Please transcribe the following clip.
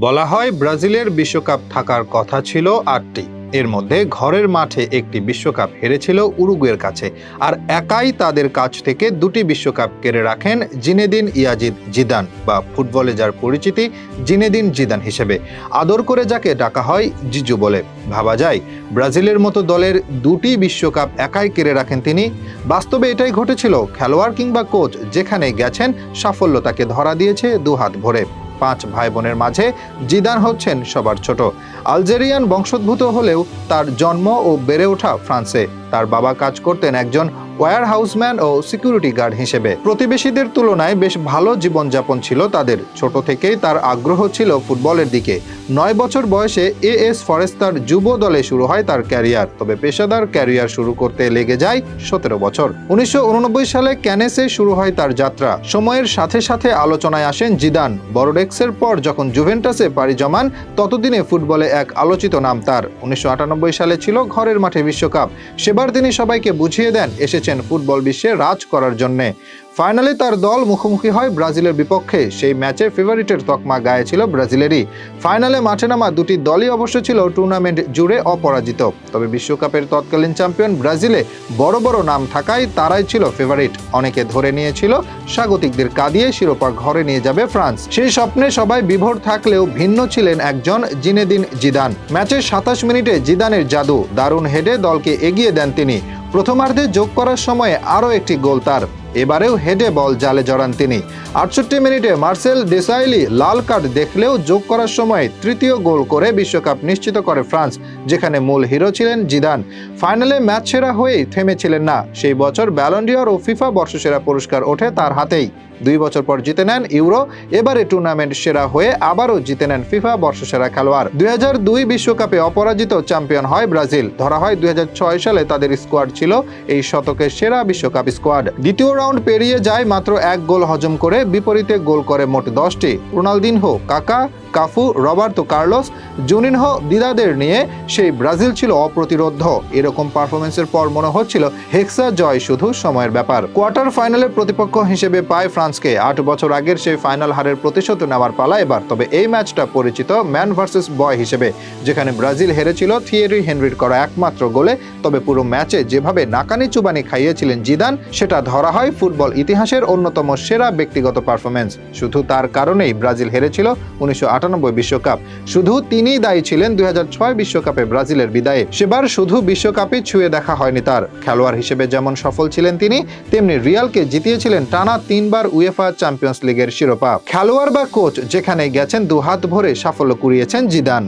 বলা হয় ব্রাজিলের বিশ্বকাপ থাকার কথা ছিল আটটি। এর মধ্যে ঘরের মাঠে একটি বিশ্বকাপ হেরেছিল উরুগুয়ের কাছে, আর একাই তাদের কাছ থেকে দুটি বিশ্বকাপ কেড়ে রাখেন জিনেদিন ইয়াজিদ জিদান বা ফুটবলে যার পরিচিতি জিনেদিন জিদান হিসেবে। আদর করে যাকে ডাকা হয় জিজু বলে। ভাবা যায়, ব্রাজিলের মতো দলের দুটি বিশ্বকাপ একাই কেড়ে রাখেন তিনি। বাস্তবে এটাই ঘটেছিল, খেলোয়াড় কিংবা কোচ যেখানে গেছেন সাফল্য তাকে ধরা দিয়েছে দুহাত ভরে। পাঁচ ভাই বোনের মাঝে জিদান হচ্ছেন সবার ছোট। আলজেরিয়ান বংশোদ্ভূত হলেও তার জন্ম ও বেড়ে ওঠা ফ্রান্সে। তার বাবা কাজ করতেন একজন ওয়্যার হাউসম্যান ও সিকিউরিটি গার্ড হিসেবে। প্রতিবেশীদের তুলনায় বেশ ভালো জীবনযাপন ছিল তাদের। ছোট থেকেই তার আগ্রহ ছিল ফুটবলের দিকে। নয় বছর বয়সে এ এস ফরেস্তার যুব দলে শুরু হয় তার ক্যারিয়ার। তবে পেশাদার ক্যারিয়ার শুরু করতে লেগে যায় সতেরো বছর। উনিশশো উননব্বই সালে ক্যানেসে শুরু হয় তার যাত্রা। সময়ের সাথে সাথে আলোচনায় আসেন জিদান। বড়ডেক্সের পর যখন জুভেন্টাসে পাড়ি জমান, ততদিনে ফুটবলে এক আলোচিত নাম তার। উনিশশো আটানব্বই সালে ছিল ঘরের মাঠে বিশ্বকাপ। সেবার তিনি সবাইকে বুঝিয়ে দেন, এসেছেন ফুটবল বিশ্বে রাজ করার জন্যে। ফাইনালে তার দল মুখোমুখি হয় ব্রাজিলের বিপক্ষে। সেই ম্যাচে ফেভারিটের তকমা গায়ে ছিল ব্রাজিলেরই। ফাইনালে মাঠে নামা দুটি দলই অবশ্য ছিল টুর্নামেন্ট জুড়ে অপরাজিত। তবে বিশ্বকাপের তৎকালীন চ্যাম্পিয়ন ব্রাজিলে বড় বড় নাম থাকায় তারাই ছিল ফেভারিট। অনেকে ধরে নিয়েছিল, স্বাগতিকদের কাঁদিয়ে শিরোপা ঘরে নিয়ে যাবে ফ্রান্স। সেই স্বপ্নে সবাই বিভোর থাকলেও ভিন্ন ছিলেন একজন জিনেদিন জিদান। ম্যাচের সাতাশ মিনিটে জিদানের জাদু, দারুণ হেডে দলকে এগিয়ে দেন তিনি। প্রথমার্ধে যোগ করার সময়ে আরও একটি গোল তার। এবারেও হেডে বল জালে জড়ান তিনি। আটষট্টি মিনিটে মার্সেল ডেসাইলি লাল কার্ড দেখলেও যোগ করার সময় তৃতীয় গোল করে বিশ্বকাপ নিশ্চিত করে ফ্রান্স, যেখানে মূল হিরো ছিলেন জিদান। ফাইনালে ম্যাচ সেরা হয়েই থেমেছিলেন না, সেই বছর ব্যালন্ডিয়র ও ফিফা বর্ষসেরা পুরস্কার ওঠে তার হাতেই। দুই বছর পর জিতে নেন ইউরো, এবারে টুর্নামেন্ট সেরা হয়ে আবারও জিতে নেন ফিফা বর্ষসেরা খেলোয়াড়। দুই বিশ্বকাপে অপরাজিত চ্যাম্পিয়ন হয় ব্রাজিল, ধরা হয় দুই হাজার ছয় সালে তাদের স্কোয়াড ছিল এই শতকের সেরা বিশ্বকাপ স্কোয়াড। দ্বিতীয় রাউন্ড পেরিয়ে যায় মাত্র এক গোল হজম করে, বিপরীতে গোল করে মোট দশটি। Ronaldinho, Kaka, Cafu, Roberto Carlos, Juninho দিদাদের নিয়ে সেই ব্রাজিল ছিল অপ্রতিরোধ। এরকম পারফরমেন্সের পর মনে হচ্ছিল হেক্সা জয় শুধু সময়ের ব্যাপার। কোয়ার্টার ফাইনালের প্রতিপক্ষ হিসেবে পায় ফ্রান্সকে। আট বছর আগের সেই ফাইনাল হারের প্রতিশোধ নেওয়ার পালা এবার। তবে এই ম্যাচটা পরিচিত ম্যান ভার্সেস বয় হিসেবে, যেখানে ব্রাজিল হেরেছিল থিয়েরি হেনরির করা একমাত্র গোলে। তবে পুরো ম্যাচে যেভাবে নাকানি চুবানি খাইয়েছিলেন জিদান, সেটা ধরা হয় ফুটবল ইতিহাসের অন্যতম সেরা ব্যক্তিগত পারফরমেন্স শুধু তার কারণেই ব্রাজিল হেরেছিল উনিশশো বিশ্বকাপ। শুধু তিনিই দায়ী ছিলেন দুই বিশ্বকাপে ব্রাজিলের বিদায়ে। সেবার শুধু বিশ্বকাপে ছুঁয়ে দেখা হয়নি তার। খেলোয়াড় হিসেবে যেমন সফল ছিলেন তিনি, তেমনি রিয়ালকে জিতিয়েছিলেন টানা তিনবার উয়েফা চ্যাম্পিয়ন্স লিগের শিরোপা। খেলোয়াড় বা কোচ যেখানে গেছেন, দুহাত ভরে সাফল্য কুড়িয়েছেন জিদান।